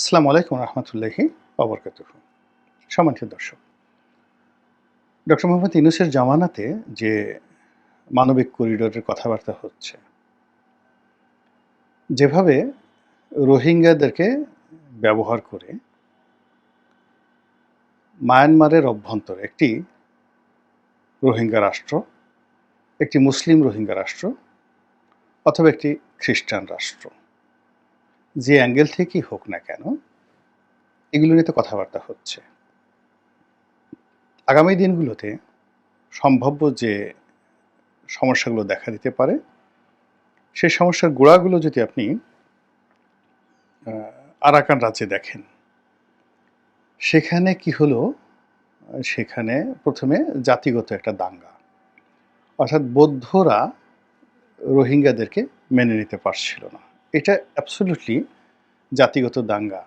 আসসালামু আলাইকুম রহমতুল্লাহি অবরকাত সম্মানিত দর্শক, ডক্টর মোহাম্মদ ইউনুসের জামানাতে যে মানবিক করিডোরের কথাবার্তা হচ্ছে, যেভাবে রোহিঙ্গাদেরকে ব্যবহার করে মায়ানমারের অভ্যন্তরে, একটি রোহিঙ্গা রাষ্ট্র, একটি মুসলিম রোহিঙ্গা রাষ্ট্র, অথবা একটি খ্রিস্টান রাষ্ট্র। যে অ্যাঙ্গেল থেকেই হোক না কেন, এগুলো নিয়ে তো কথাবার্তা হচ্ছে। আগামী দিনগুলোতে সম্ভাব্য যে সমস্যাগুলো দেখা দিতে পারে সেই সমস্যার গোড়াগুলো যদি আপনি আরাকান রাজ্যে দেখেন, সেখানে কি হলো? সেখানে প্রথমে জাতিগত একটা দাঙ্গা। অর্থাৎ বৌদ্ধরা রোহিঙ্গাদেরকে মেনে নিতে পারছিল না। এটা অ্যাবসলিউটলি জাতিগত দাঙ্গা।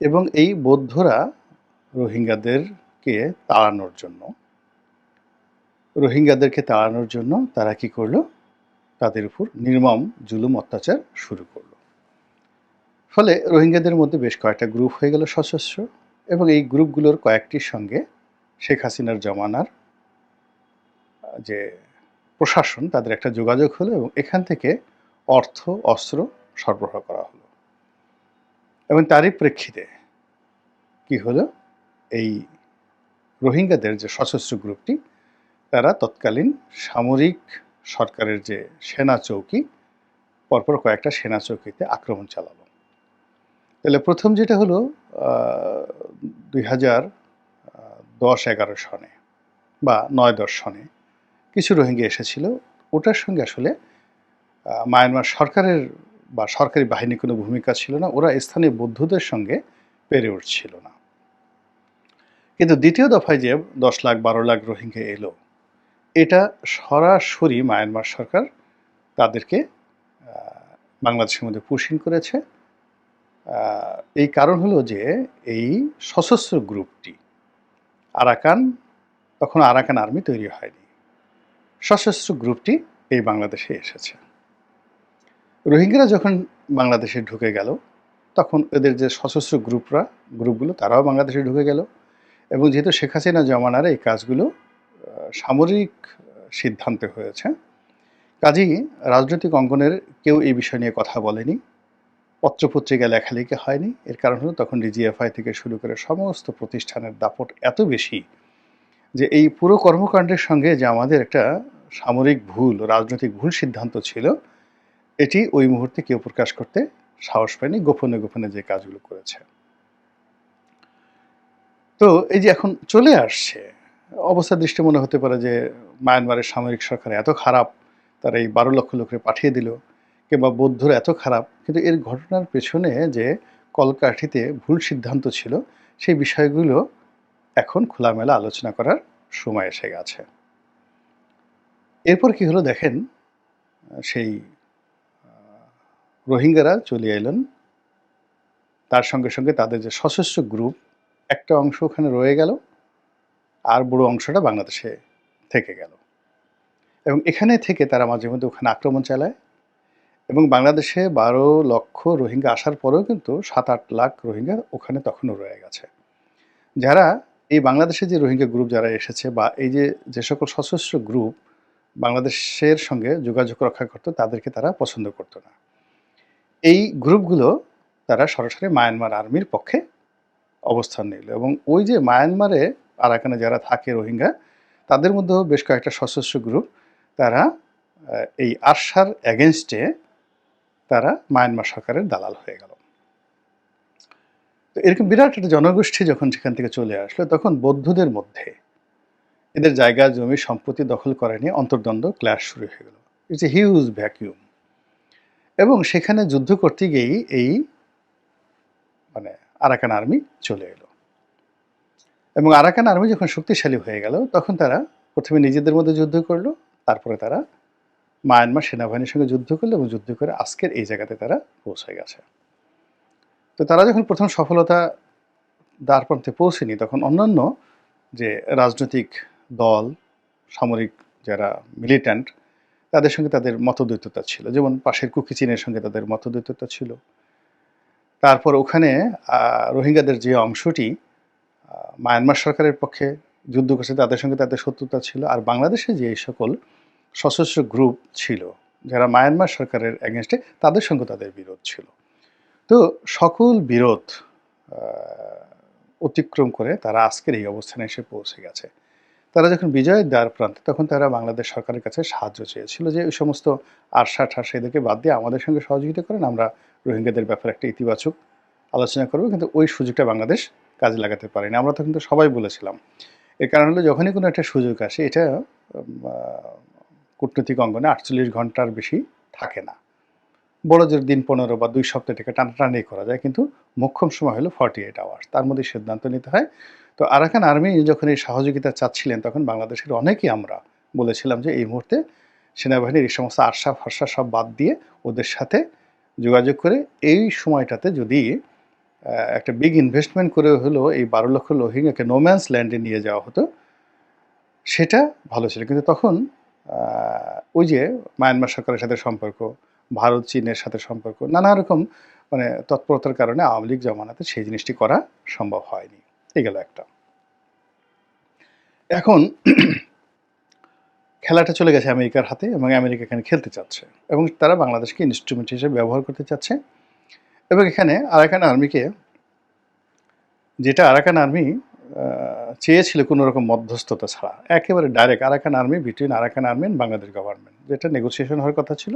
এবং এই বৌদ্ধরা রোহিঙ্গাদেরকে তাড়ানোর জন্য, রোহিঙ্গাদেরকে তাড়ানোর জন্য তারা কি করল? তাদের উপর নির্মম, জুলুম অত্যাচার শুরু করল। ফলে রোহিঙ্গাদের মধ্যে বেশ কয়েকটা গ্রুপ হয়ে গেল সশস্ত্র এবং এই গ্রুপগুলোর কয়েকটির সঙ্গে শেখ হাসিনার জমানার যে প্রশাসন, তাদের একটা যোগাযোগ হলো এবং এখান থেকে অর্থ, অস্ত্র সরবরাহ করা হলো। এবং তারই প্রেক্ষিতে কি হলো? এই রোহিঙ্গাদের যে সশস্ত্র গ্রুপটি, তারা তৎকালীন সামরিক সরকারের যে সেনা চৌকি, পরপর কয়েকটা সেনা চৌকিতে আক্রমণ চালালো। তাহলে প্রথম যেটা হলো দুই হাজার দশ এগারো সনে বা নয় দশ সনে কিছু রোহিঙ্গা এসেছিল। ওটার সঙ্গে আসলে মায়ানমার সরকারের বা সরকারি বাহিনীর কোনো ভূমিকা ছিল না, ওরা স্থানীয় বৌদ্ধদের সঙ্গে পেরে উঠছিল না। কিন্তু দ্বিতীয় দফায় যে দশ লাখ, বারো লাখ রোহিঙ্গা এলো, এটা সরাসরি মায়ানমার সরকার তাদেরকে বাংলাদেশের মধ্যে পুশিং করেছে। এই কারণ হলো যে এই সশস্ত্র গ্রুপটি আরাকান, তখন আরাকান আর্মি তৈরি হয়নি। সশস্ত্র গ্রুপটি এই বাংলাদেশে এসেছে। রোহিঙ্গারা যখন বাংলাদেশে ঢুকে গেল, তখন এদের যে সশস্ত্র গ্রুপরা, গ্রুপগুলো, তারাও বাংলাদেশে ঢুকে গেল। এবং যেহেতু শেখ হাসিনা জমানার এই কাজগুলো সামরিক সিদ্ধান্তে হয়েছে, কাজেই রাজনৈতিক অঙ্গনের কেউ এই বিষয় নিয়ে কথা বলেনি। পত্রপত্রিকা লেখালেখি হয়নি। এর কারণ হলো তখন ডিজিএফআই থেকে শুরু করে সমস্ত প্রতিষ্ঠানের দাপট এত বেশি যে এই পুরো কর্মকাণ্ডের সঙ্গে যে আমাদের একটা সামরিক ভুল, রাজনৈতিক ভুল সিদ্ধান্ত ছিল এটি ওই মুহূর্তে কেউ প্রকাশ করতে সাহস পায়নি, গোপনে গোপনে যে কাজগুলো করেছে। তো এই যে এখন চলে আসছে, অবস্থা দৃষ্টি মনে হতে পারে যে মায়ানমারের সামরিক সরকার এত খারাপ, তারা এই বারো লক্ষ লোককে পাঠিয়ে দিল, কিংবা বৌদ্ধরা এত খারাপ, কিন্তু এর ঘটনার পেছনে যে কলকাঠিতে ভুল সিদ্ধান্ত ছিল, সেই বিষয়গুলো এখন খোলামেলা আলোচনা করার সময় এসে গেছে। এরপর কি হলো দেখেন, সেই রোহিঙ্গারা চলে এলেন। তার সঙ্গে সঙ্গে তাদের যে সশস্ত্র গ্রুপ, একটা অংশ ওখানে রয়ে গেল আর বড় অংশটা বাংলাদেশে থেকে গেল। এবং এখানে থেকে তারা মাঝে মধ্যে ওখানে আক্রমণ চালায় এবং বাংলাদেশে বারো লক্ষ রোহিঙ্গা আসার পরেও কিন্তু সাত আট লাখ রোহিঙ্গা ওখানে তখনও রয়ে গেছে। যারা এই বাংলাদেশে যে রোহিঙ্গা গ্রুপ যারা এসেছে বা এই যে যে সকল সশস্ত্র গ্রুপ বাংলাদেশের সঙ্গে যোগাযোগ রক্ষা করতো, তাদেরকে তারা পছন্দ করতো না। এই গ্রুপগুলো তারা সরাসরি মায়ানমার আর্মির পক্ষে অবস্থান নিল এবং ওই যে মায়ানমারে আরাকানে যারা থাকে রোহিঙ্গা, তাদের মধ্যেও বেশ কয়েকটা সশস্ত্র গ্রুপ তারা এই আরশার এগেনস্টে তারা মায়ানমার সরকারের দালাল হয়ে গেল। তো এরকম বিরাট একটা জনগোষ্ঠী যখন সেখান থেকে চলে আসলো, তখন বৌদ্ধদের মধ্যে এদের জায়গা, জমি, সম্পত্তি দখল করা নিয়ে অন্তর্দ্বন্দ্ব ক্লাস শুরু হয়ে গেল। ইটস এ হিউজ ভ্যাকিউম এবং সেখানে যুদ্ধ করতে গিয়েই এই মানে আরাকান আর্মি চলে এলো। এবং আরাকান আর্মি যখন শক্তিশালী হয়ে গেল, তখন তারা প্রথমে নিজেদের মধ্যে যুদ্ধ করল, তারপরে তারা মায়ানমার সেনাবাহিনীর সঙ্গে যুদ্ধ করল এবং যুদ্ধ করে আজকের এই জায়গাতে তারা পৌঁছে গেছে। তো তারা যখন প্রথম সফলতা দ্বার প্রান্তে পৌঁছেনি, তখন অন্যান্য যে রাজনৈতিক দল, সামরিক যারা মিলিট্যান্ট তাদের সঙ্গে তাদের মতদ্বৈততা ছিল। যেমন পাশের কুকি চীনের সঙ্গে তাদের মতদ্বৈততা ছিল। তারপর ওখানে রোহিঙ্গাদের যে অংশটি মায়ানমার সরকারের পক্ষে যুদ্ধ করছে, তাদের সঙ্গে তাদের শত্রুতা ছিল। আর বাংলাদেশে যে সকল সশস্ত্র গ্রুপ ছিল, যারা মায়ানমার সরকারের এগেনস্টে তাদের সঙ্গে তাদের বিরোধ ছিল। তো সকল বিরোধ অতিক্রম করে তারা আজকের এই অবস্থানে এসে পৌঁছে গেছে। তারা যখন বিজয়ের দ্বার প্রান্তে, তখন তারা বাংলাদেশ সরকারের কাছে সাহায্য চেয়েছিল যে ওই সমস্ত আরশা ঠাসা এদেরকে বাদ দিয়ে আমাদের সঙ্গে সহযোগিতা করেন, আমরা রোহিঙ্গাদের ব্যাপারে একটা ইতিবাচক আলোচনা করব। কিন্তু ওই সুযোগটা বাংলাদেশ কাজে লাগাতে পারেনি। আমরা তো কিন্তু সবাই বলেছিলাম। এর কারণ হলো, যখনই কোনো একটা সুযোগ আসে, এটা কূটনৈতিক অঙ্গনে আটচল্লিশ ঘণ্টার বেশি থাকে না। বড় জোর দিন পনেরো বা দুই সপ্তাহ থেকে টানাটানি করা যায়, কিন্তু মোক্ষম সময় হলো ফর্টি এইট আওয়ার্স তার মধ্যে সিদ্ধান্ত নিতে হয় তো আরাকান আর্মি যখন এই সহযোগিতা চাচ্ছিলেন, তখন বাংলাদেশের অনেকেই আমরা বলেছিলাম যে এই মুহূর্তে সেনাবাহিনীর এই সমস্ত আশা ফার্সা সব বাদ দিয়ে ওদের সাথে যোগাযোগ করে এই সময়টাতে যদি একটা বিগ ইনভেস্টমেন্ট করে হলো এই বারো লক্ষ রোহিঙ্গাকে নোম্যান্স ল্যান্ডে নিয়ে যাওয়া হতো, সেটা ভালো ছিল। কিন্তু তখন ওই যে মায়ানমার সরকারের সাথে সম্পর্ক, ভারত, চীনের সাথে সম্পর্ক, নানা রকম মানে তৎপরতার কারণে আওয়ামী লীগ জমানাতে সেই জিনিসটি করা সম্ভব হয়নি। এই গেল একটা। এখন খেলাটা চলে গেছে আমেরিকার হাতে এবং আমেরিকা এখানে খেলতে চাচ্ছে এবং তারা বাংলাদেশকে ইনস্ট্রুমেন্ট হিসেবে ব্যবহার করতে চাচ্ছে এবং এখানে আরাকান আর্মিকে যেটা আরাকান আর্মি চেয়েছিল কোনো রকম মধ্যস্থতা ছাড়া, একেবারে direct Arakan army between Arakan army and Bangladesh government যেটা নেগোসিয়েশন হওয়ার কথা ছিল।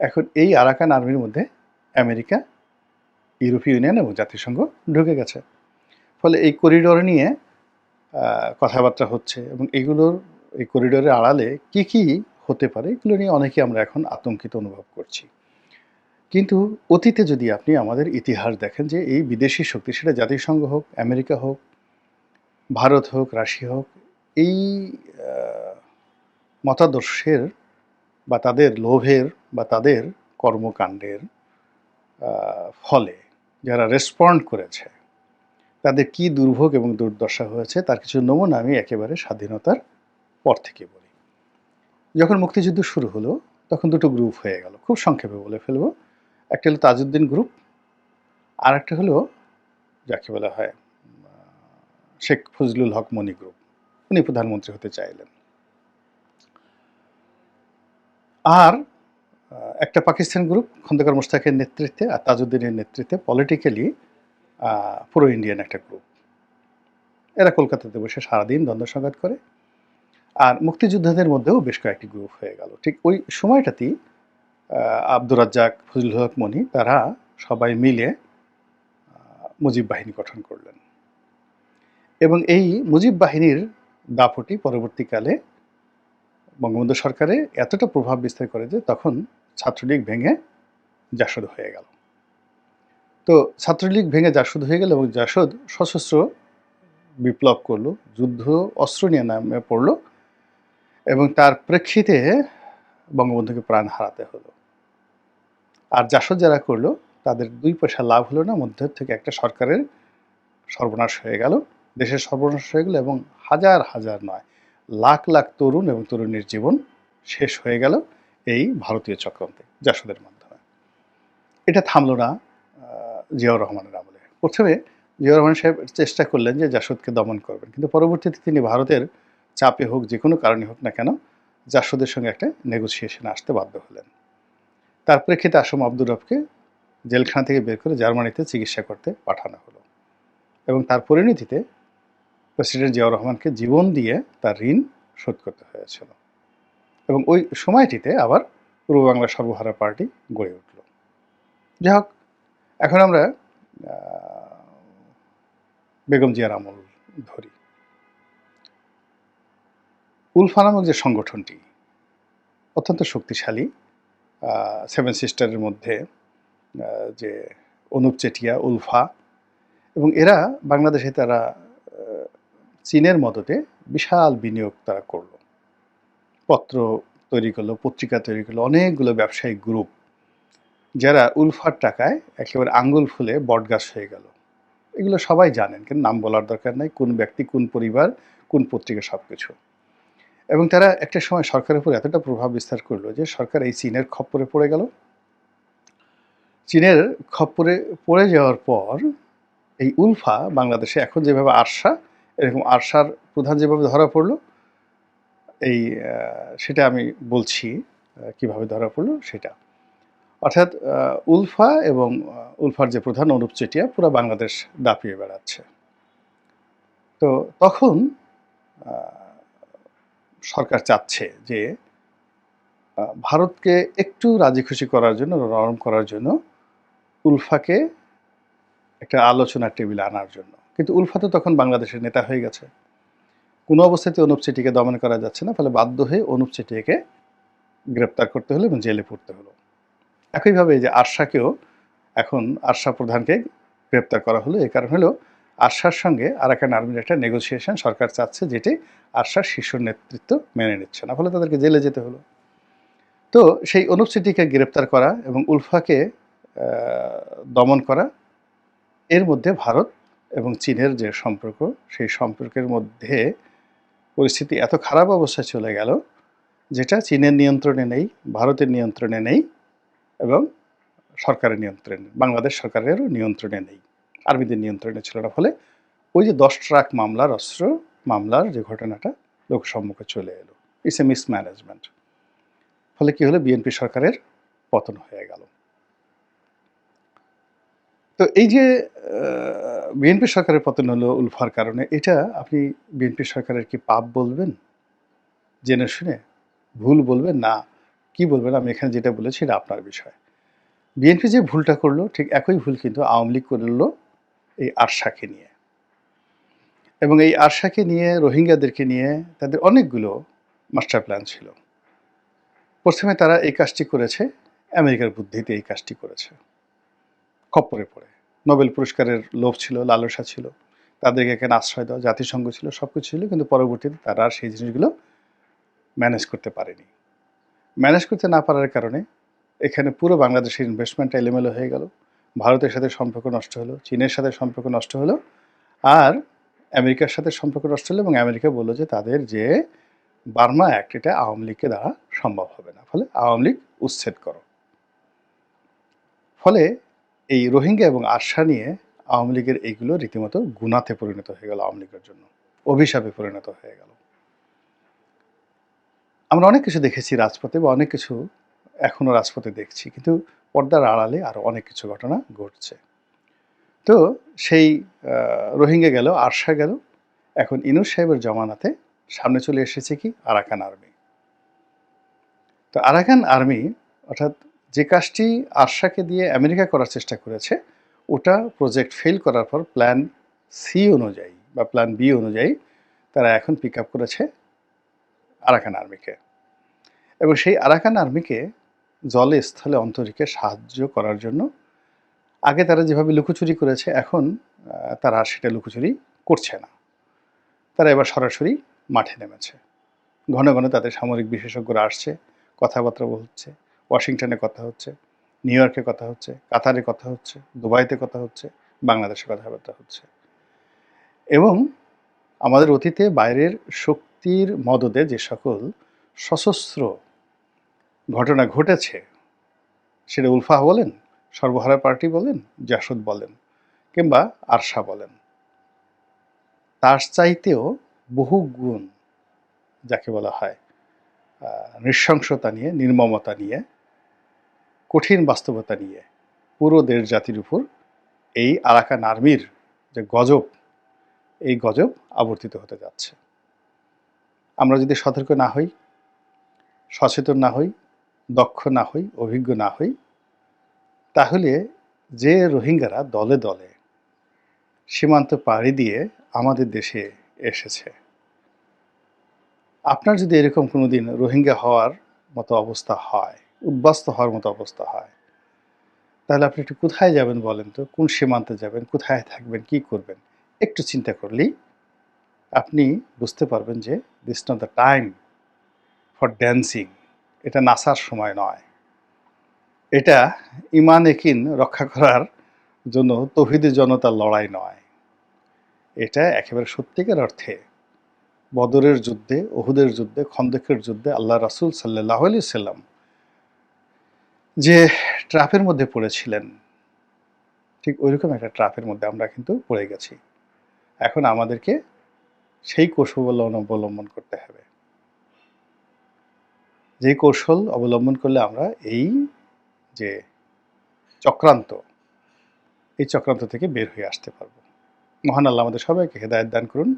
এখন এই আরাকান আর্মির মধ্যে আমেরিকা, ইউরোপীয় ইউনিয়ন এবং জাতিসংঘ ঢুকে গেছে। ফলে এই করিডোর নিয়ে কথাবার্তা হচ্ছে এবং এগুলোর, এই করিডোরের আড়ালে কি কি হতে পারে এগুলো নিয়ে অনেকে আমরা এখন আতঙ্কিত অনুভব করছি। কিন্তু অতীতে যদি আপনি আমাদের ইতিহাস দেখেন যে এই বিদেশি শক্তি, সেটা জাতিসংঘ হোক, আমেরিকা হোক, ভারত হোক, রাশিয়া হোক, এই মতাদর্শের বা তাদের লোভের বা তাদের কর্মকাণ্ডের ফলে যারা রেসপন্ড করেছে তাদের কি দুর্ভোগ এবং দুর্দশা হয়েছে, তার কিছু নমুনা আমি একেবারে স্বাধীনতার পর থেকে বলি। যখন মুক্তিযুদ্ধ শুরু হলো, তখন দুটো গ্রুপ হয়ে গেল। খুব সংক্ষেপে বলে ফেলব। একটা হলো তাজউদ্দিন গ্রুপ আর একটা হলো যাকে বলা হয় শেখ ফজলুল হক মনি গ্রুপ উনি প্রধানমন্ত্রী হতে চাইলেন। আর একটা পাকিস্তান গ্রুপ খন্দকার মোস্তাকের নেতৃত্বে আর তাজউদ্দিনের নেতৃত্বে পলিটিক্যালি পুরো ইন্ডিয়ান একটা গ্রুপ এরা কলকাতাতে বসে সারাদিন দ্বন্দ্ব সংঘাত করে, আর মুক্তিযোদ্ধাদের মধ্যেও বেশ কয়েকটি গ্রুপ হয়ে গেল। ঠিক ওই সময়টাতেই আব্দুর রাজ্জাক, ফজলুল হক, মনি, তারা সবাই মিলে মুজিব বাহিনী গঠন করলেন। এবং এই মুজিব বাহিনীর দাপটি পরবর্তীকালে বঙ্গবন্ধু সরকারে এতটা প্রভাব বিস্তার করে যে তখন ছাত্রলীগ ভেঙে জাসদ হয়ে গেল। তো ছাত্রলীগ ভেঙে জাসদ হয়ে গেল এবং জাসদ সশস্ত্র বিপ্লব করল, যুদ্ধ অস্ত্র নিয়ে নামে পড়ল এবং তার প্রেক্ষিতে বঙ্গবন্ধুকে প্রাণ হারাতে হলো। আর জাসদ যারা করল, তাদের দুই পয়সা লাভ হলো না, মধ্যে থেকে একটা সরকারের সর্বনাশ হয়ে গেল, দেশের সর্বনাশ হয়ে গেল এবং হাজার হাজার নয়, লাখ লাখ তরুণ এবং তরুণীর জীবন শেষ হয়ে গেল এই ভারতীয় চক্রান্তে, জাসদের মাধ্যমে। এটা থামলো না জিয়াউর রহমানের আমলে। প্রথমে জিয়াউর রহমান সাহেব চেষ্টা করলেন যে জাসদকে দমন করবেন, কিন্তু পরবর্তীতে তিনি ভারতের চাপে হোক, যে কোনো কারণে হোক না কেন, জাসদের সঙ্গে একটা নেগোসিয়েশনে আসতে বাধ্য হলেন। তার প্রেক্ষিতে আসম আব্দুর রবকে জেলখানা থেকে বের করে জার্মানিতে চিকিৎসা করতে পাঠানো হলো এবং তার পরিণতিতে প্রেসিডেন্ট জিয়াউর রহমানকে জীবন দিয়ে তার ঋণ শোধ করতে হয়েছিল এবং ওই সময়টিতে আবার পূর্ব বাংলা সর্বহারা পার্টি গড়ে উঠল। যাই হোক এখন আমরা বেগম জিয়ার আমল ধরি। উলফা নামক যে সংগঠনটি অত্যন্ত শক্তিশালী সেভেন সিস্টারের মধ্যে যে অনুপ চেটিয়া, উলফা এবং এরা বাংলাদেশে তারা চীনের মদতে বিশাল বিনিয়োগ তারা করল। পত্র তৈরি করল, পত্রিকা তৈরি করল, অনেকগুলো ব্যবসায়িক গ্রুপ যারা উলফার টাকায় একেবারে আঙ্গুল ফুলে বটগাছ হয়ে গেল। এগুলো সবাই জানেন, কিন্তু নাম বলার দরকার নাই কোন ব্যক্তি, কোন পরিবার, কোন পত্রিকা সব কিছু এবং তারা একটা সময় সরকারের উপর এতটা প্রভাব বিস্তার করল যে সরকার এই চীনের খপ্পরে পড়ে গেল। চীনের খপ্পরে পড়ে যাওয়ার পর এই উলফা বাংলাদেশে এখন যেভাবে আরশা এরকম আরশার প্রধান যেভাবে ধরা পড়ল, এই সেটা আমি বলছি কীভাবে ধরা পড়ল সেটা। অর্থাৎ উলফা এবং উলফার যে প্রধান অনুপ চেটিয়া পুরো বাংলাদেশ দাপিয়ে বেড়াচ্ছে। তো তখন সরকার চাচ্ছে যে ভারতকে একটু রাজি খুশি করার জন্য নরম করার জন্য উলফাকে একটা আলোচনার টেবিলে আনার জন্য। কিন্তু উলফা তো তখন বাংলাদেশের নেতা হয়ে গেছে। কোনো অবস্থাতে অনুপ চেটিকে দমন করা যাচ্ছে না, ফলে বাধ্য হয়ে অনুপ চেটিয়াকে গ্রেপ্তার করতে হলো এবং জেলে পড়তে হলো। একইভাবে যে আরশাকেও এখন আরশা প্রধানকে গ্রেপ্তার করা হলো, এ কারণ হলো আরশার সঙ্গে আরাকান আর্মির একটা নেগোসিয়েশন সরকার চাচ্ছে যেটি আরশার শীর্ষ নেতৃত্ব মেনে নিচ্ছে না, ফলে তাদেরকে জেলে যেতে হলো। তো সেই অনুপ চেটিকে গ্রেপ্তার করা এবং উলফাকে দমন করা, এর মধ্যে ভারত এবং চীনের যে সম্পর্ক, সেই সম্পর্কের মধ্যে পরিস্থিতি এত খারাপ অবস্থায় চলে গেল, যেটা চীনের নিয়ন্ত্রণে নেই, ভারতের নিয়ন্ত্রণে নেই এবং সরকারের নিয়ন্ত্রণে। বাংলাদেশ সরকারেরও নিয়ন্ত্রণে নেই। আর্মিদের নিয়ন্ত্রণে ছিল না। ফলে ওই যে দশ ট্রাক মামলার অস্ত্র মামলার যে ঘটনাটা লোকসম্মুখে চলে এলো। ইটস এ মিসম্যানেজমেন্ট ফলে কি হলো? বিএনপি সরকারের পতন হয়ে গেল। তো এই যে বিএনপি সরকারের পতন হলো উলফার কারণে, এটা আপনি বিএনপি সরকারের কি পাপ বলবেন? জেনে শুনে ভুল বলবেন? না। কি বলবেন? আমি এখানে যেটা বলেছি এটা আপনার বিষয়। বিএনপি যে ভুলটা করল, ঠিক একই ভুল কিন্তু আওয়ামী লীগ করল এই আরশাকে নিয়ে। এবং এই আরশাকে নিয়ে, রোহিঙ্গাদেরকে নিয়ে তাদের অনেকগুলো মাস্টার প্ল্যান ছিল। প্রথমে তারা এই কাজটি করেছে, আমেরিকার বুদ্ধিতে এই কাজটি করেছে। খপ্পরে পড়ে। নোবেল পুরস্কারের লোভ ছিল, লালসা ছিল। তাদেরকে এখানে আশ্রয় দেওয়া, জাতিসংঘ ছিল সব কিছু ছিল, কিন্তু পরবর্তীতে তারা সেই জিনিসগুলো ম্যানেজ করতে পারেনি। ম্যানেজ করতে না পারার কারণে এখানে পুরো বাংলাদেশের ইনভেস্টমেন্টটা এলোমেলো হয়ে গেল। ভারতের সাথে সম্পর্ক নষ্ট হলো, চীনের সাথে সম্পর্ক নষ্ট হলো, আর আমেরিকার সাথে সম্পর্ক নষ্ট হলো এবং আমেরিকা বলল যে তাদের যে বার্মা অ্যাক্ট, এটা আওয়ামী লীগকে দ্বারা সম্ভব হবে না। ফলে আওয়ামী লীগ উচ্ছেদ করো। ফলে এই রোহিঙ্গা এবং আশা নিয়ে আওয়ামী লীগের এইগুলো রীতিমতো গুণাতে পরিণত হয়ে গেল আওয়ামী লীগের জন্য। অভিশাপে পরিণত হয়ে গেল। আমরা অনেক কিছু দেখেছি রাজপথে বা অনেক কিছু এখনও রাজপথে দেখছি, কিন্তু পর্দার আড়ালে আরও অনেক কিছু ঘটনা ঘটছে। তো সেই রোহিঙ্গা গেল, আরশা গেল, এখন ইনুস সাহেবের জমানাতে সামনে চলে এসেছে কি? Arakan army. তো আরাকান আর্মি, অর্থাৎ যে কাজটি আরশাকে দিয়ে আমেরিকা করার চেষ্টা করেছে, ওটা প্রজেক্ট ফেল করার পর প্ল্যান সি অনুযায়ী বা প্ল্যান বি অনুযায়ী তারা এখন পিক আপ করেছে। আরাকান আর্মিকে। এবং সেই আরাকান আর্মিকে জলে স্থলে অন্তরিকে সাহায্য করার জন্য আগে তারা যেভাবে লুকোচুরি করেছে, এখন তারা সেটা লুকোচুরি করছে না। তারা এবার সরাসরি মাঠে নেমেছে। ঘন ঘন তাদের সামরিক বিশেষজ্ঞরা আসছে, কথাবার্তা বলছে, ওয়াশিংটনে কথা হচ্ছে, নিউ ইয়র্কে কথা হচ্ছে, কাতারে কথা হচ্ছে, দুবাইতে কথা হচ্ছে, বাংলাদেশে কথাবার্তা হচ্ছে। এবং আমাদের অতীতে বাইরের শক্তির মদদে যে সকল সশস্ত্র ঘটনা ঘটেছে, সেটা উলফা বলেন, সর্বহারা পার্টি বলেন, জাসদ বলেন, কিংবা আরশা বলেন। তার চাইতেও বহু গুণ যাকে বলা হয় নৃশংসতা নিয়ে, নির্মমতা নিয়ে, কঠিন বাস্তবতা নিয়ে পুরো দেশ জাতির উপর এই আরাকান আর্মির যে গজব, এই গজব আবর্তিত হতে যাচ্ছে। আমরা যদি সতর্ক না হই, সচেতন না হই, দক্ষ না হই, অভিজ্ঞ না হই, তাহলে যে রোহিঙ্গারা দলে দলে সীমান্ত পাড়ি দিয়ে আমাদের দেশে এসেছে। আপনার যদি এরকম কোনো দিন রোহিঙ্গা হওয়ার মতো অবস্থা হয়, উদ্বাস্ত হওয়ার মতো অবস্থা হয়, তাহলে আপনি একটু কোথায় যাবেন বলেন তো? কোন সীমান্তে যাবেন? কোথায় থাকবেন? কি করবেন? একটু চিন্তা করলেই আপনি বুঝতে পারবেন যে this not the time for dancing এটা নাচার সময় নয়। এটা ইমান একিন রক্ষা করার জন্য তহিদি জনতার লড়াই নয়। এটা একেবারে সত্যিকার অর্থে বদরের যুদ্ধে ওহুদের যুদ্ধে, খন্দকের যুদ্ধে আল্লাহ রাসুল সাল্লাহ আলি সাল্লাম যে ট্রাফের মধ্যে পড়েছিলেন, ঠিক ওইরকম একটা ট্রাফের মধ্যে আমরা কিন্তু পড়ে গেছি। এখন আমাদেরকে সেই কৌশল অবলম্বন করতে হবে। যে কৌশল অবলম্বন করলে আমরা এই যে চক্রান্ত, এই চক্রান্ত থেকে বের হয়ে আসতে পারব। মহান আল্লাহ আমাদের সবাইকে হেদায়ত দান করুন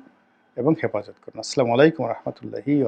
এবং হেফাজত করুন। আসসালামু আলাইকুম রহমতুল্লাহি